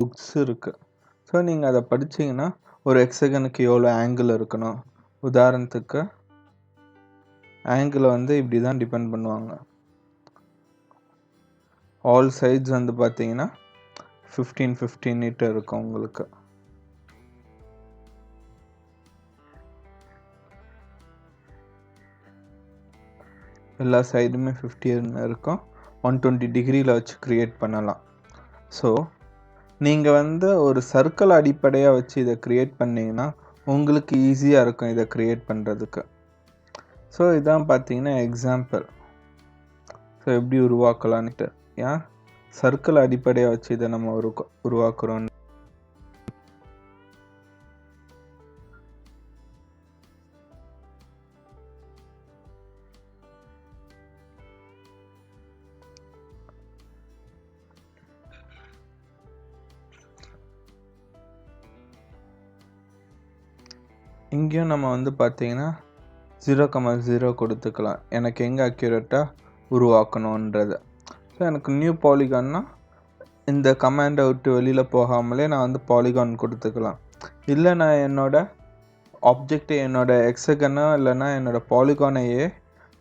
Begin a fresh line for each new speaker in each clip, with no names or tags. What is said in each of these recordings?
Books இருக்குது so நீங்கள் அதை படிச்சீங்கன்னா ஒரு எக்ஸகனுக்கு எவ்வளோ ஆங்கிள் இருக்கணும்? உதாரணத்துக்கு ஆங்கிளை வந்து இப்படி தான் டிபெண்ட் பண்ணுவாங்க. ஆல் சைட்ஸ் வந்து பார்த்தீங்கன்னா ஃபிஃப்டீன் ஃபிஃப்டீன் மீட்டர் இருக்கும் உங்களுக்கு. எல்லா சைடுமே ஃபிஃப்டி இருக்கும். ஒன் டுவெண்ட்டி டிகிரியில் வச்சு க்ரியேட் பண்ணலாம். ஸோ நீங்கள் வந்து ஒரு சர்க்கிள் அடிப்படையாக வச்சு இதை க்ரியேட் பண்ணிங்கன்னா உங்களுக்கு ஈஸியாக இருக்கும் இதை க்ரியேட் பண்ணுறதுக்கு ஸோ இதான் பார்த்தீங்கன்னா எக்ஸாம்பிள் ஸோ எப்படி உருவாக்கலான்ட்டு ஏன்? சர்க்கிள் அடிப்படையாக வச்சு இதை நம்ம உரு உருவாக்குறோம் இங்கேயும் நம்ம வந்து பார்த்திங்கன்னா ஜீரோ கமா ஜீரோ கொடுத்துக்கலாம். எனக்கு எங்கே அக்யூரேட்டாக உருவாக்கணுன்றது ஸோ எனக்கு நியூ பாலிகான்னா இந்த கமாண்டை விட்டு வெளியில் போகாமலே நான் வந்து பாலிகான் கொடுத்துக்கலாம். இல்லை நான் என்னோடய ஆப்ஜெக்ட் என்னோடய எக்ஸகனோ இல்லைன்னா என்னோடய பாலிகானையே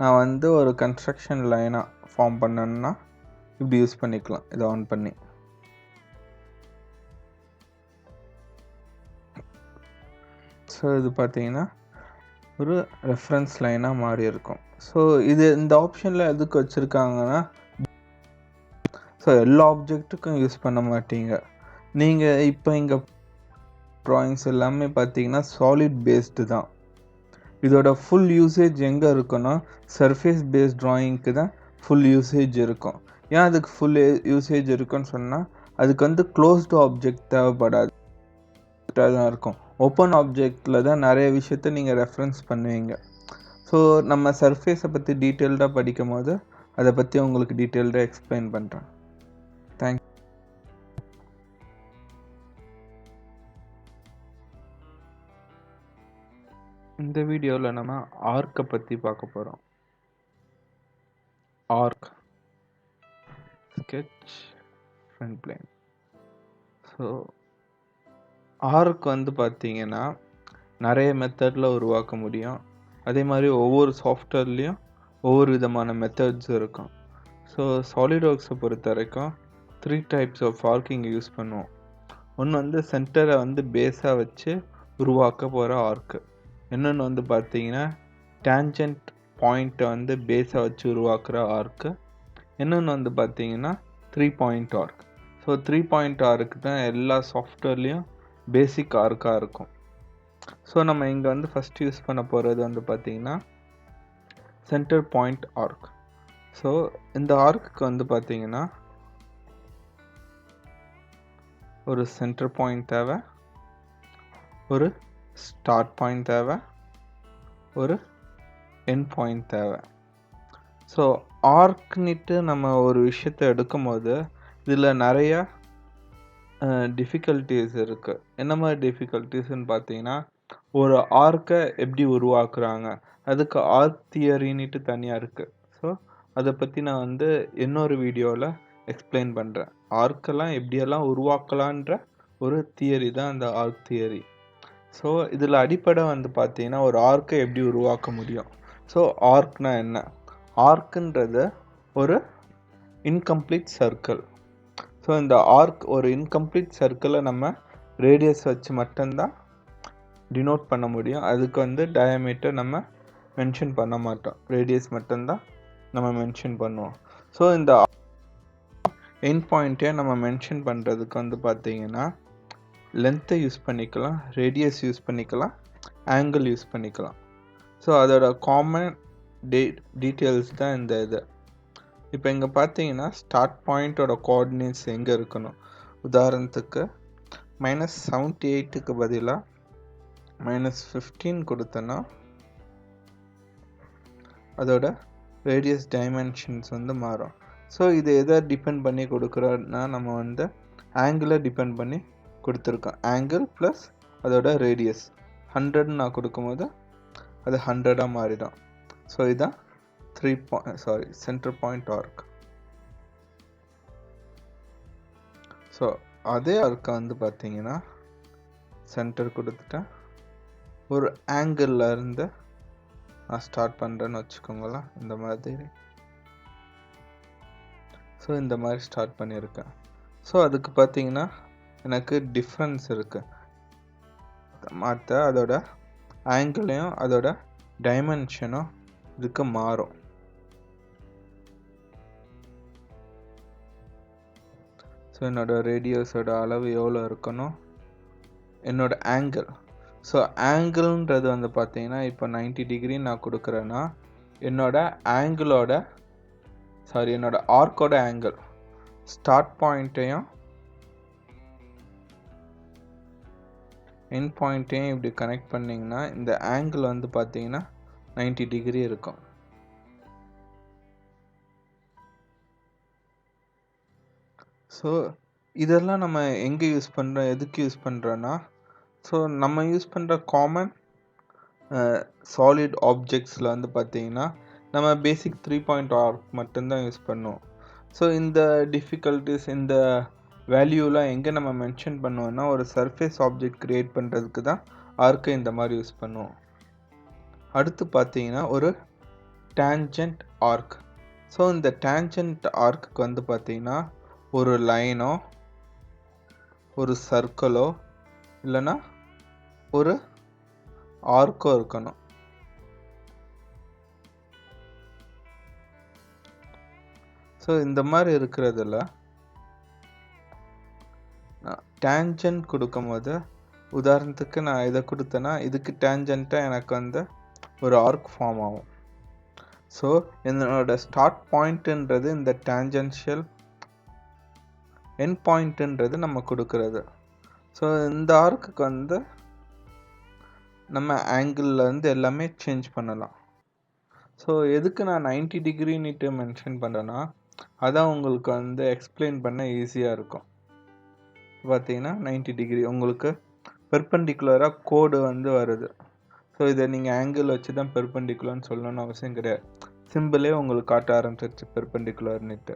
நான் வந்து ஒரு கன்ஸ்ட்ரக்ஷன் லைனாக ஃபார்ம் பண்ணேன்னா இப்படி யூஸ் பண்ணிக்கலாம். இதை ஆன் பண்ணி. ஸோ இது பார்த்தீங்கன்னா ஒரு ரெஃபரன்ஸ் லைனாக மாறி இருக்கும். ஸோ இது இந்த ஆப்ஷனில் எதுக்கு வச்சுருக்காங்கன்னா ஸோ எல்லா ஆப்ஜெக்ட்டுக்கும் யூஸ் பண்ண மாட்டீங்க. நீங்கள் இப்போ இங்கே ட்ராயிங்ஸ் எல்லாமே பார்த்தீங்கன்னா சாலிட் பேஸ்டு தான். இதோட ஃபுல் யூசேஜ் எங்கே இருக்குன்னா சர்ஃபேஸ் பேஸ்ட் ட்ராயிங்க்கு தான் ஃபுல் யூசேஜ் இருக்கும். ஏன் அதுக்கு ஃபுல் யூசேஜ் இருக்குன்னு சொன்னால் அதுக்கு வந்து க்ளோஸ்டு ஆப்ஜெக்ட் தேவைப்படாது. தான் இருக்கும். ஓப்பன் ஆப்ஜெக்டில் தான் நிறைய விஷயத்த நீங்கள் ரெஃபரன்ஸ் பண்ணுவீங்க. ஸோ நம்ம சர்ஃபேஸை பற்றி டீட்டெயில்டாக படிக்கும் போது அதை பற்றி உங்களுக்கு டீட்டெயில்டாக எக்ஸ்பிளைன் பண்ணுறேன் தேங்க் இந்த வீடியோவில் நம்ம ஆர்க்கை பற்றி பார்க்க போகிறோம் arc sketch front plane so arc வந்து பார்த்தீங்கன்னா நிறைய மெத்தடில் உருவாக்க முடியும். அதே மாதிரி ஒவ்வொரு சாஃப்ட்வேர்லேயும் ஒவ்வொரு விதமான மெத்தட்ஸ் இருக்கும். ஸோ சாலிட் ஒர்க்ஸை பொறுத்த வரைக்கும் three types of arcing use பண்ணுவோம். ஒன்று வந்து சென்டரை வந்து பேஸாக வச்சு உருவாக்க போகிற ஆர்க்கு இன்னொன்று வந்து பார்த்தீங்கன்னா டேஞ்சன்ட் பாயிண்ட்டை வந்து பேஸாக வச்சு உருவாக்குற ஆர்க்கு இன்னொன்று வந்து பார்த்தீங்கன்னா three point arc so three point arc தான் எல்லா சாஃப்ட்வேர்லேயும் பேசிக் ஆர்க்காக இருக்கும். ஸோ நம்ம இங்கே வந்து ஃபஸ்ட் யூஸ் பண்ண போகிறது வந்து பார்த்திங்கன்னா சென்டர் பாயிண்ட் ஆர்க் ஸோ இந்த ஆர்க்குக்கு வந்து பார்த்திங்கன்னா ஒரு சென்டர் பாயிண்ட் தேவை ஒரு ஸ்டார்ட் பாயிண்ட் தேவை ஒரு என் பாயிண்ட் தேவை. ஸோ ஆர்க்னிட்டு நம்ம ஒரு விஷயத்தை எடுக்கும் போது இதில் நிறையா டிஃபிகல்ட்டிஸ் இருக்குது என்ன மாதிரி டிஃபிகல்ட்டிஸ்ன்னு பார்த்தீங்கன்னா ஒரு ஆர்க்கை எப்படி உருவாக்குறாங்க? அதுக்கு ஆர்க் தியரின்னுட்டு தனியாக இருக்குது ஸோ அதை பற்றி நான் வந்து இன்னொரு வீடியோவில் எக்ஸ்பிளைன் பண்ணுறேன் ஆர்க்கெல்லாம் எப்படியெல்லாம் உருவாக்கலான்ற ஒரு தியரி தான் அந்த ஆர்க் தியரி ஸோ இதில் அடிப்படை வந்து பார்த்தீங்கன்னா ஒரு ஆர்க்கை எப்படி உருவாக்க முடியும்? ஸோ ஆர்க்னா என்ன? ஆர்க்குன்றது ஒரு இன்கம்ப்ளீட் சர்க்கிள் ஸோ இந்த ஆர்க் ஒரு இன்கம்ப்ளீட் சர்க்கிளை நம்ம ரேடியஸ் வச்சு மட்டும்தான் டினோட் பண்ண முடியும். அதுக்கு வந்து டயமீட்டர் நம்ம மென்ஷன் பண்ண மாட்டோம். ரேடியஸ் மட்டும்தான் நம்ம மென்ஷன் பண்ணுவோம். ஸோ இந்த என் பாயிண்ட்டே நம்ம மென்ஷன் பண்ணுறதுக்கு வந்து பார்த்தீங்கன்னா லென்த்தை யூஸ் பண்ணிக்கலாம் ரேடியஸ் யூஸ் பண்ணிக்கலாம் ஆங்கிள் யூஸ் பண்ணிக்கலாம். ஸோ அதோட காமன் டே டீட்டெயில்ஸ் தான் இந்த இது. இப்போ இங்கே பார்த்தீங்கன்னா ஸ்டார்ட் பாயிண்ட்டோட கோஆர்டினேட்ஸ் எங்கே இருக்கணும்? உதாரணத்துக்கு மைனஸ் செவன்ட்டி எயிட்டுக்கு பதிலாக மைனஸ் ஃபிஃப்டீன் கொடுத்தோன்னா அதோட ரேடியஸ் டைமென்ஷன்ஸ் வந்து மாறும். ஸோ இது எதை டிபெண்ட் பண்ணி கொடுக்குறோன்னா நம்ம வந்து ஆங்கிளை டிபெண்ட் பண்ணி கொடுத்துருக்கோம். ஆங்கிள் ப்ளஸ் அதோட ரேடியஸ் ஹண்ட்ரட்னு நான் கொடுக்கும்போது அது ஹண்ட்ரடாக மாறிடும். ஸோ இதுதான் three point sorry center point arc so அதே ஆர்க்கை வந்து பார்த்தீங்கன்னா சென்டர் கொடுத்துட்டேன் ஒரு ஆங்கிளில் இருந்து நான் ஸ்டார்ட் பண்ணுறேன்னு வச்சுக்கோங்களேன் இந்த மாதிரி. ஸோ இந்த மாதிரி ஸ்டார்ட் பண்ணியிருக்கேன். ஸோ அதுக்கு பார்த்தீங்கன்னா எனக்கு டிஃப்ரென்ஸ் இருக்குது மற்ற அதோட ஆங்கிளையும் அதோட டைமென்ஷனும் இதுக்கு மாறும். ஸோ என்னோட ரேடியோஸோட அளவு எவ்வளோ இருக்கணும் என்னோட ஆங்கிள் ஸோ ஆங்கிள்ன்றது வந்து பார்த்தீங்கன்னா இப்போ 90 டிகிரி நான் கொடுக்குறேன்னா என்னோடய ஆங்கிளோட சாரி என்னோடய ஆர்க்கோட ஆங்கிள் ஸ்டார்ட் பாயிண்ட்டையும் என் பாயிண்ட்டையும் இப்படி கனெக்ட் பண்ணிங்கன்னா இந்த ஆங்கிள் வந்து பார்த்தீங்கன்னா 90 டிகிரி இருக்கும். ஸோ இதெல்லாம் நம்ம எங்கே யூஸ் பண்ணுறோம் எதுக்கு யூஸ் பண்ணுறோன்னா ஸோ நம்ம யூஸ் பண்ணுற காமன் சாலிட் ஆப்ஜெக்ட்ஸில் வந்து பார்த்தீங்கன்னா நம்ம பேசிக் த்ரீ பாயிண்ட் ஆர்க் மட்டும்தான் யூஸ் பண்ணுவோம். ஸோ இந்த டிஃபிகல்ட்டிஸ் இந்த வேல்யூலாம் எங்கே நம்ம மென்ஷன் பண்ணுவோம்னா ஒரு சர்ஃபேஸ் ஆப்ஜெக்ட் க்ரியேட் பண்ணுறதுக்கு தான் ஆர்க்கை இந்த மாதிரி யூஸ் பண்ணுவோம். அடுத்து பார்த்தீங்கன்னா ஒரு டேஞ்சன்ட் ஆர்க் ஸோ இந்த டேஞ்சன்ட் ஆர்க்குக்கு வந்து பார்த்தீங்கன்னா ஒரு லைனோ ஒரு சர்க்கிளோ இல்லைன்னா ஒரு ஆர்க்கோ இருக்கணும். ஸோ இந்த மாதிரி இருக்கிறதுல டேஞ்சன்ட் கொடுக்கும்போது உதாரணத்துக்கு நான் இதை கொடுத்தேன்னா இதுக்கு டேஞ்சண்ட்டாக எனக்கு வந்து ஒரு ஆர்க் ஃபார்ம் ஆகும். ஸோ என்னோட ஸ்டார்ட் பாயிண்ட்டுன்றது இந்த டேஞ்சென்ஷியல் என் பாயிண்ட்டுன்றது நம்ம கொடுக்கறது. ஸோ இந்த ஆர்க்குக்கு வந்து நம்ம ஆங்கிள்லேருந்து எல்லாமே சேஞ்ச் பண்ணலாம். ஸோ எதுக்கு நான் 90 டிகிரின்னுட்டு மென்ஷன் பண்ணுறேன்னா அதான் உங்களுக்கு வந்து எக்ஸ்பிளைன் பண்ண ஈஸியாக இருக்கும். பார்த்தீங்கன்னா 90 டிகிரி உங்களுக்கு பெர்பண்டிகுலராக கோடு வந்து வருது. ஸோ இதை நீங்கள் ஆங்கிள் வச்சு தான் பெர்பண்டிகுலர்னு சொல்லணும்னு அவசியம் கிடையாது. சிம்பிளே உங்களுக்கு காட்ட ஆரம்பிச்சிருச்சு பெர்பண்டிகுலர்னுட்டு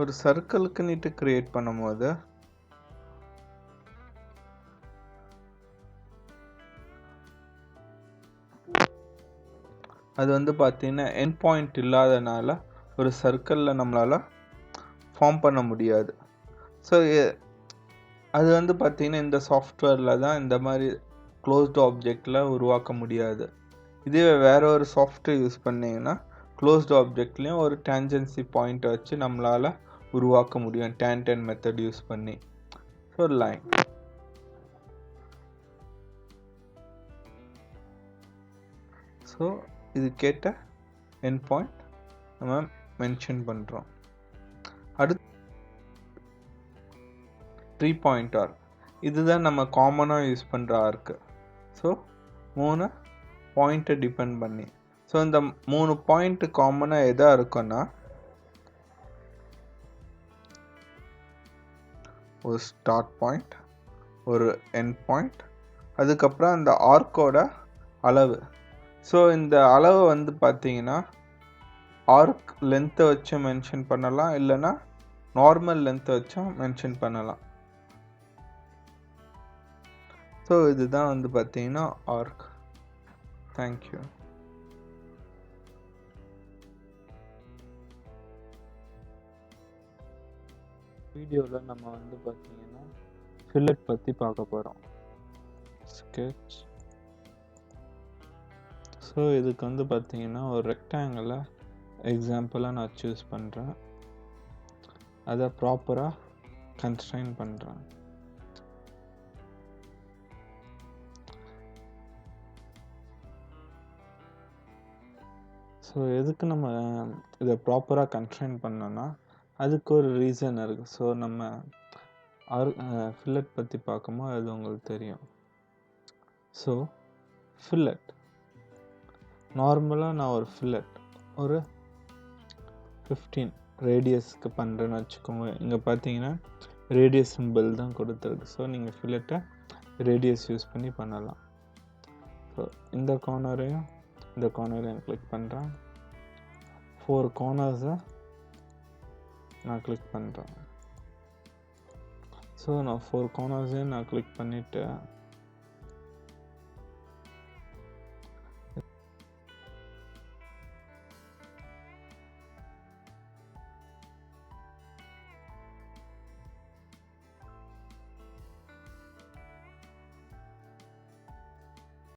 ஒரு சர்க்கிளுக்கு நீட்டு கிரியேட் பண்ணும்போது அது வந்து பார்த்தீங்கன்னா என் பாயிண்ட் இல்லாதனால ஒரு சர்க்கிளில் நம்மளால் ஃபார்ம் பண்ண முடியாது. ஸோ அது வந்து பார்த்திங்கன்னா இந்த சாஃப்ட்வேரில் தான் இந்த மாதிரி க்ளோஸ்டு ஆப்ஜெக்டில் உருவாக்க முடியாது. இதுவே வேறு ஒரு சாஃப்ட்வேர் யூஸ் பண்ணிங்கன்னா க்ளோஸ்டு ஆப்ஜெக்ட்லேயும் ஒரு டேஞ்சன்சி பாயிண்ட்டை வச்சு நம்மளால் உருவாக்க முடியும். டேன்டன் மெத்தட் யூஸ் பண்ணி. ஸோ லைன் ஸோ இது கேட்ட என் பாயிண்ட் நம்ம மென்ஷன் பண்ணுறோம் அடுத்து த்ரீ பாயிண்ட் ஆர். இதுதான் நம்ம காமனாக யூஸ் பண்ணுற ஆர்க்கு ஸோ மூணு பாயிண்ட்டை டிபெண்ட் பண்ணி. ஸோ இந்த மூணு பாயிண்ட் காமனாக எதாக இருக்குன்னா ஒரு ஸ்டார்ட் பாயிண்ட் ஒரு என் பாயிண்ட் அதுக்கப்புறம் அந்த ஆர்க்கோட அளவு. ஸோ இந்த அளவு வந்து பார்த்தீங்கன்னா ஆர்க் லென்த்தை வச்சு மென்ஷன் பண்ணலாம் இல்லைன்னா நார்மல் லென்த்தை வச்சும் மென்ஷன் பண்ணலாம். ஸோ இதுதான் வந்து பார்த்தீங்கன்னா ஆர்க் தேங்க்யூ வீடியோவில் நம்ம வந்து பார்த்தீங்கன்னா ஃபில்லட் பற்றி பார்க்க போகிறோம் ஸ்கெட்ச் ஸோ இதுக்கு வந்து பார்த்தீங்கன்னா ஒரு ரெக்டாங்கிளை எக்ஸாம்பிளாக நான் சூஸ் பண்ணுறேன் அதை ப்ராப்பராக கன்ஸ்ட்ரைன் பண்ணுறேன் ஸோ எதுக்கு நம்ம இதை ப்ராப்பராக கன்ஸ்ட்ரைன் பண்ணோன்னா அதுக்கு ஒரு ரீசன் இருக்குது ஸோ நம்ம அரு ஃபில்லட் பற்றி பார்க்கும்போது அது உங்களுக்கு தெரியும். ஸோ ஃபில்லட் நார்மலாக நான் ஒரு ஃபில்லட் ஒரு ஃபிஃப்டீன் ரேடியஸ்க்கு பண்ணுறேன்னு வச்சுக்கோங்க. இங்கே பார்த்தீங்கன்னா ரேடியஸ் சிம்பிள் தான் கொடுத்துருக்கு. ஸோ நீங்கள் ஃபில்லட்டை ரேடியஸ் யூஸ் பண்ணி பண்ணலாம். ஸோ இந்த கார்னரையும் இந்த கார்னரையும் கிளிக் பண்ணுறேன் ஃபோர் கார்னர்ஸை நான் கிளிக் பண்ணுறேன் ஸோ நான் ஃபோர் கார்னர்ஸையும் நான் கிளிக் பண்ணிவிட்டு